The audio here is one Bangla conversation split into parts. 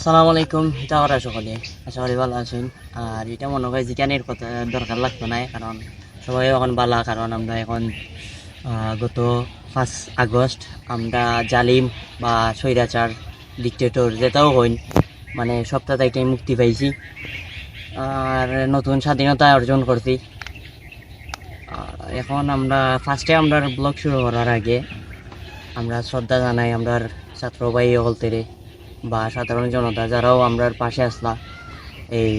আসসালামু আলাইকুম, এটা ওরা সকলে। আশা করি ভালো আছেন। আর এটা মনে হয় জিজ্ঞানের কথা, দরকার লাগতো না, কারণ সবাই এখন বালা, কারণ আমরা এখন গত পাঁচ আগস্ট, আমরা জালিম বা স্বৈরাচার ডিকটেটর যেটাও হইন মানে সপ্তাহ একটাই মুক্তি পাইছি। আর নতুন স্বাধীনতা অর্জন করছি। এখন আমরা ফার্স্টে আমরা ব্লগ শুরু করার আগে, আমরা শ্রদ্ধা জানাই আমরা ছাত্র ভাই হলতেরে বা সাধারণ জনতা যারাও আমরার পাশে আসলা এই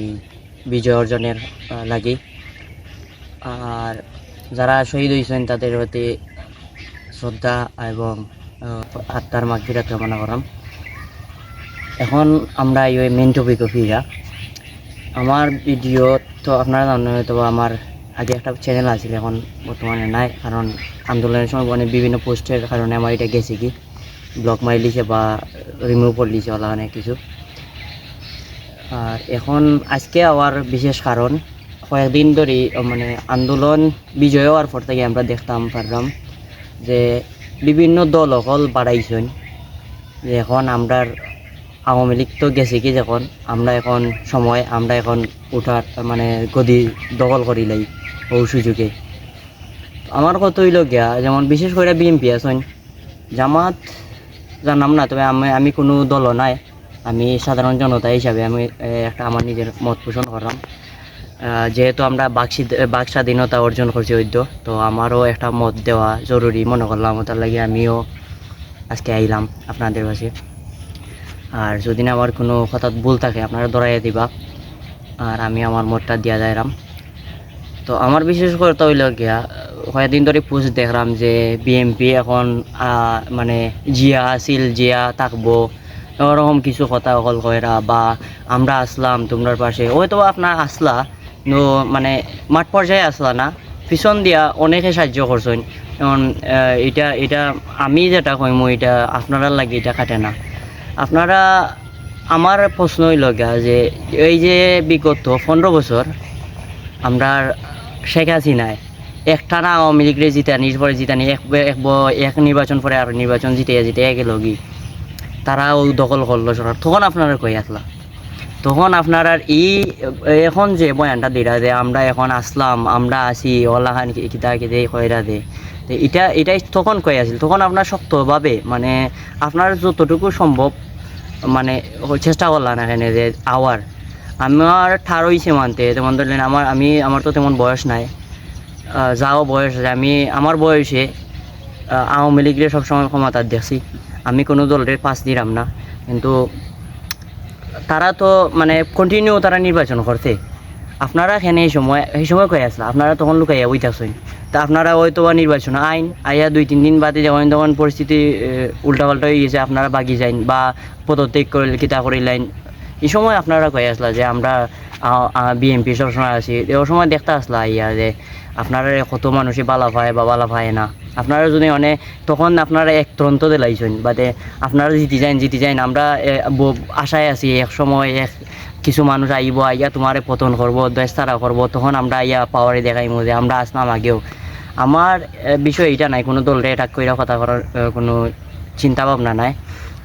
বিজয় অর্জনের লাগি। আর যারা শহীদ হয়েছেন তাদের প্রতি শ্রদ্ধা এবং আত্মার মাগফিরাত কামনা করাম। এখন আমরা এই মেন টপিকও ফিরা। আমার ভিডিও তো আপনারা জানেন হয়তো আমার আগে একটা চ্যানেল আছিল, এখন বর্তমানে নাই। কারণ আন্দোলনের সময় অনেক বিভিন্ন পোস্টের কারণে আমার এটা গেছে কি। ব্লক মারি লিছে বা রিমুভ করে লিছে ওলা অনেক কিছু। আর এখন আজকে আবার বিশেষ কারণ কয়েকদিন ধরে মানে আন্দোলন বিজয় হওয়ার পর থেকে আমরা দেখতাম পারলাম যে বিভিন্ন দল অকল বাড়াইছেন যে এখন আমরার আওয়ামী লীগ তো গেছে কি যখন আমরা এখন সময়, আমরা এখন উঠার মানে গদি দখল করি লাই ও সুযোগে। আমার কত হইল গিয়া, যেমন বিশেষ করে বিএমপি আছেন, জামাত জানাম না, তবে আমি আমি কোনো দল নাই। আমি সাধারণ জনতা হিসাবে আমি একটা আমার নিজের মত পোষণ করলাম। যেহেতু আমরা বাক বাক স্বাধীনতা অর্জন করছি ঐদ্য, তো আমারও একটা মত দেওয়া জরুরি মনে করলাম। তার লাগে আমিও আজকে আইলাম আপনাদের কাছে। আর যদি না আমার কোনো হঠাৎ ভুল থাকে, আপনারা দৌড়াইয়া দিবা। আর আমি আমার মতটা দিয়া যাইলাম। তো আমার বিশেষ করে হইল গিয়া কয়েকদিন ধরে পোস্ট দেখলাম যে বিএমপি এখন মানে জিয়া আছিল, জিয়া থাকব, ওরকম কিছু কথা অকল কয়রা বা আমরা আসলাম তোমরার পাশে। হয়তো আপনার আসলা নো মানে মাঠ পর্যায়ে আসলা না, পিছন দিয়া অনেকে সাহায্য করছেন। যেমন এটা এটা আমি যেটা কইমু, এটা আপনারা লাগে এটা কাটে না। আপনারা, আমার প্রশ্ন গিয়া যে, এই যে বিগত পনেরো বছর আমরা শেখ হাসিনায় একটানা আওয়ামী লীগরে জিতানির পরে জিতানি এক এক নির্বাচন পরে আর নির্বাচন জিতে জিতে একে লগি তারাও দখল করল সরকার। তখন আপনারা কই আসলা? তখন আপনার আর ই, এখন যে বয়ানটা দিরা যে আমরা এখন আসলাম, আমরা আসি ওলাখান কিতা কিতে কইরা দে। এটা এটাই তখন কই আছিল? তখন আপনার শক্তভাবে মানে আপনার যতটুকু সম্ভব মানে চেষ্টা করলাম এখানে যে আওয়ার? আমার ঠার হয়েছে মানতে। যেমন ধরলেন আমার আমি আমার তো তেমন বয়স নাই। যাও, বয়স আছে আমি আমার বয়সে আওয়ামী লীগের সবসময় ক্ষমতা দেখছি। আমি কোনো দলের পাশ দিলাম না। কিন্তু তারা তো মানে কন্টিনিউ তারা নির্বাচন করতে আপনারা এখানে এই সময় এই সময় কয়ে আসলা আপনারা তখন লুকাইয়া বইতাছেন তা আপনারা হয়তো বা নির্বাচন আইন আইয়া দুই, তিন দিন বাদে যখন তখন পরিস্থিতি উল্টাপাল্টা হয়ে গেছে, আপনারা বাগি যাইন বা পদত্যাগ করে কিতা করিলেন এই সময় আপনারা কয়ে আসলা যে আমরা বিএনপি সবসময় আছি। ওই সময় দেখতে আসলা ইয়া যে আপনারা কত মানুষই বালা পায় বা বালা পায় না। আপনারা যদি মানে তখন আপনারা এক তন্ত্র দিলাইছেন বাদে আপনারা জিতি যাইন জিতি যাইন আমরা আশায় আছি এক সময় এক কিছু মানুষ আইব, আইয়া তোমারে পতন করব, দেশতারা করব, তখন আমরা আইয়া পাওয়ারে দেখাইমু যে আমরা আসলাম আগেও। আমার বিষয় এটা নাই, কোনো দলরে এটা কইরা কথা করার কোনো চিন্তা ভাবনা নাই।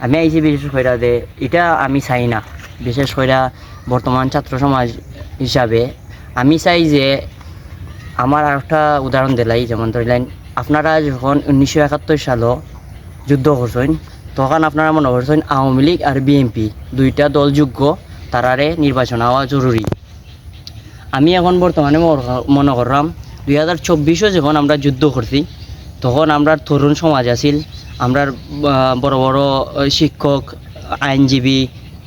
আমি আইছি বিশেষ কইরা যে এটা আমি চাই না। বিশেষ কইরা বর্তমান ছাত্র সমাজ হিসাবে আমি চাই যে আমার আর একটা উদাহরণ দিলাই যেমন ধরলেন আপনারা যখন উনিশশো একাত্তর সালও যুদ্ধ করছেন, তখন আপনারা মনে করছেন আওয়ামী লীগ আর বিএনপি দুইটা দল যোগ্য তারারে নির্বাচন হওয়া জরুরি। আমি এখন বর্তমানে মনে করলাম, দুই হাজার চব্বিশও যখন আমরা যুদ্ধ করছি, তখন আমরা তরুণ সমাজ আছিল, আমরা বড় বড় শিক্ষক, আইনজীবী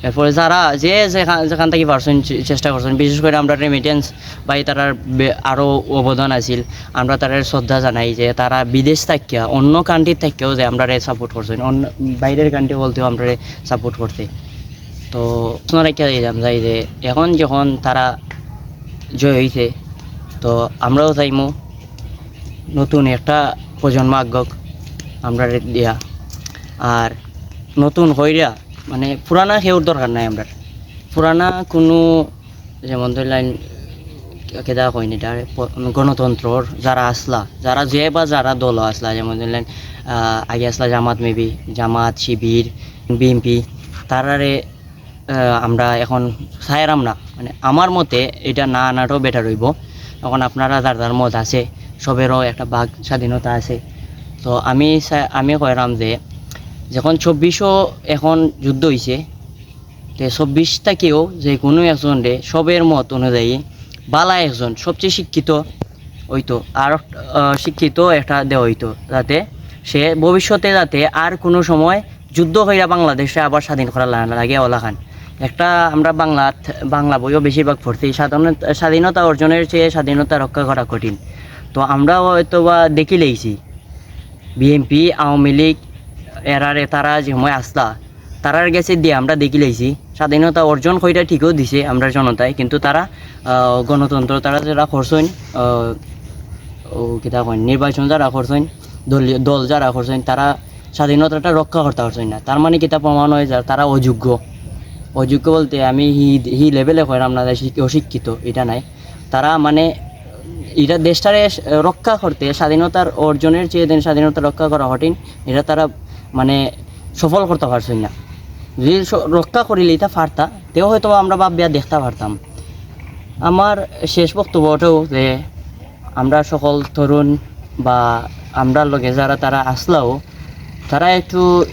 এরপরে যারা যে যেখান যেখান থেকে পারছেন চেষ্টা করছেন, বিশেষ করে আমরা রেমিটেন্স বা তারার আরও অবদান আছিল, আমরা তারা শ্রদ্ধা জানাই যে তারা বিদেশ থাকিয়া, অন্য কান্ট্রির থেকেও যে আমরা সাপোর্ট করছেন অন্য বাইরের কান্ট্রি বলতেও আমরা সাপোর্ট করতে। তো রেখে যাই যে এখন যখন তারা জয় হয়েছে তো আমরাও চাইমু নতুন একটা প্রজন্ম আগ্রহ আমরা দিয়া। আর নতুন হইরা মানে পুরানা সেউর দরকার নাই আমরা পুরানা কোনো, যেমন ধরলেন কেদা কইনি এটা গণতন্ত্রর যারা আসলা, যারা যে বা যারা দল আসলা, যেমন ধরলেন আগে আসলা জামাত মেবি, জামাত, শিবির, বিএনপি, তারারে আমরা এখন চাইরাম না। মানে আমার মতে এটা না আনাটাও বেটার হইব। এখন আপনারা যার যার মত আছে, সবেরও একটা বাঘ স্বাধীনতা আছে। তো আমি আমি কইরাম যে যখন চব্বিশও এখন যুদ্ধ হয়েছে তো চব্বিশ থেকেও যে কোনো একজন রে সবের মত অনুযায়ী বালা একজন, সবচেয়ে শিক্ষিত হইতো, আর শিক্ষিত একটা দেওয়া হইতো, যাতে সে ভবিষ্যতে যাতে আর কোনো সময় যুদ্ধ হইয়া বাংলাদেশে আবার স্বাধীন করা লাগে ওলাখান একটা আমরা বাংলা বাংলা বইও বেশিরভাগ পড়ছি, স্বাধীনতা অর্জনের চেয়ে স্বাধীনতা রক্ষা করা কঠিন। তো আমরা হয়তো বা দেখি লেগেছি বিএনপি, আওয়ামী লীগ এরারে তারা যে সময় আসলা তারার গেছে দিয়ে আমরা দেখি লাইছি। স্বাধীনতা অর্জন কইটা ঠিকও দিছে আমরা জনতায় কিন্তু তারা গণতন্ত্র তারা যারা করছেন কিতা কইন নির্বাচন যারা করছেন, দলীয় দল যারা করছেন, তারা স্বাধীনতাটা রক্ষা করতে পারছেন না। তার মানে কিতা প্রমাণ হয় যে তারা অযোগ্য। অযোগ্য বলতে আমি হি হি লেভেলে কইরাম না যে শিক্ষি- অশিক্ষিত, এটা নাই। তারা মানে এটা দেশটারে রক্ষা করতে স্বাধীনতার অর্জনের চেয়ে দেন স্বাধীনতা রক্ষা করা কঠিন। এটা তারা মানে সফল করতে পারছেন না। যদি রক্ষা করিলে এটা পারতা, তেও হয়তো আমরা ভাবিয়া দেখতে পারতাম। আমার শেষ বক্তব্যটাও যে আমরা সকল তরুণ বা আমরা লগে যারা তারা আসলাও, তারা একটু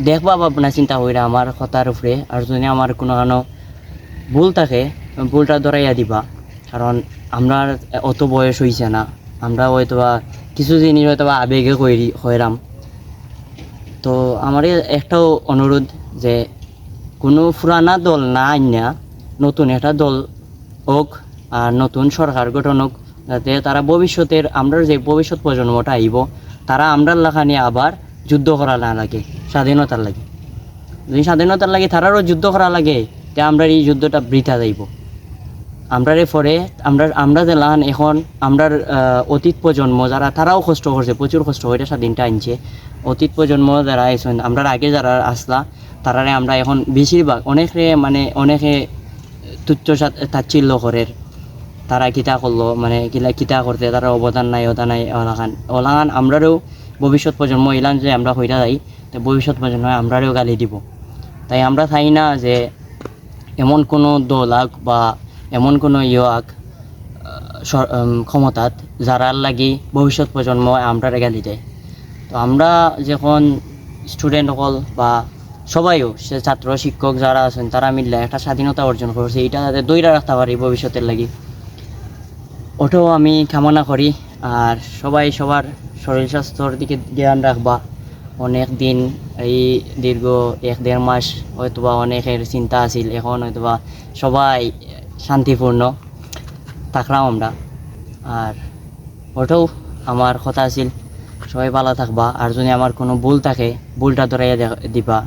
দেখবা ভাবনা চিন্তা কইরা আমার কথার উপরে। আর যদি আমার কোনো কোনো ভুল থাকে, ভুলটা ধরাইয়া দিবা। কারণ আমরা অত বয়স হইছে না। আমরা হয়তো বা কিছু জিনিস হয়তো বা আবেগে কইরি হইরাম তো আমার একটাও অনুরোধ যে কোনো পুরানা দল না আইনা, নতুন একটা দল হোক আর নতুন সরকার গঠন হোক, যাতে তারা ভবিষ্যতের, আমরা যে ভবিষ্যৎ প্রজন্মটা আইব, তারা আমরা লাখানি আবার যুদ্ধ করা না লাগে, স্বাধীনতার লাগে। যদি স্বাধীনতার লাগে তারারও যুদ্ধ করা লাগে, তে আমরা এই যুদ্ধটা বৃথা যাইব। আমরারে পরে আমরা আমরা যে লাহান এখন, আমরার অতীত প্রজন্ম যারা, তারাও কষ্ট করছে, প্রচুর কষ্ট করে স্বাধীনটা আনছে। অতীত প্রজন্ম যারা আইসেন আমরা আগে যারা আসলা, তারারে আমরা এখন বেশিরভাগ অনেকে মানে অনেকে তুচ্ছ তাচ্ছিল্য করে। তারা কিতা করল মানে কিলা, কিতা করতে, তারা অবদান নাই, অদা নাই ওলাখান ওলাখান আমরারও ভবিষ্যৎ প্রজন্ম এলাম যে আমরা হইরা যাই, তো ভবিষ্যৎ প্রজন্ম আমরারও গালি দিব। তাই আমরা চাই না যে এমন কোনো দল বা এমন কোনো ইয়ে উম, ক্ষমতাত যারার লাগি ভবিষ্যৎ প্রজন্ম আমরা গালি দেয়। তো আমরা যখন স্টুডেন্ট সকল বা সবাইও সে ছাত্র শিক্ষক যারা আছেন তারা মিললে একটা স্বাধীনতা অর্জন করছে এটা যাতে দৈরা রাখতে পারি ভবিষ্যতের লাগি। ওটাও আমি কামনা করি আর সবাই সবার শরীর স্বাস্থ্যর দিকে ধ্যান রাখবা। অনেক দিন এই দীর্ঘ এক দেড় মাস হয়তোবা অনেকের চিন্তা আছিল এখন হয়তোবা সবাই শান্তিপূর্ণ। থাকলাম আমরা। আর ওটাও আমার কথা আছিল, সবাই ভালো থাকবা। আর যদি আমার কোনো ভুল থাকে, ভুলটা ধরাইয়া দিবা।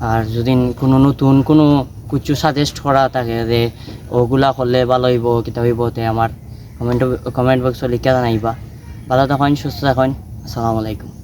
আর যদি কোনো নতুন কোনো কিছু সাজেস্ট করা থাকে যে, ওগুলা করলে ভালো হইব কিতা হইব, তে আমার কমেন্ট কমেন্ট বক্সে লিখে জানাইবা। ভালো থাকেন সুস্থ থাকেন আসসালামু আলাইকুম।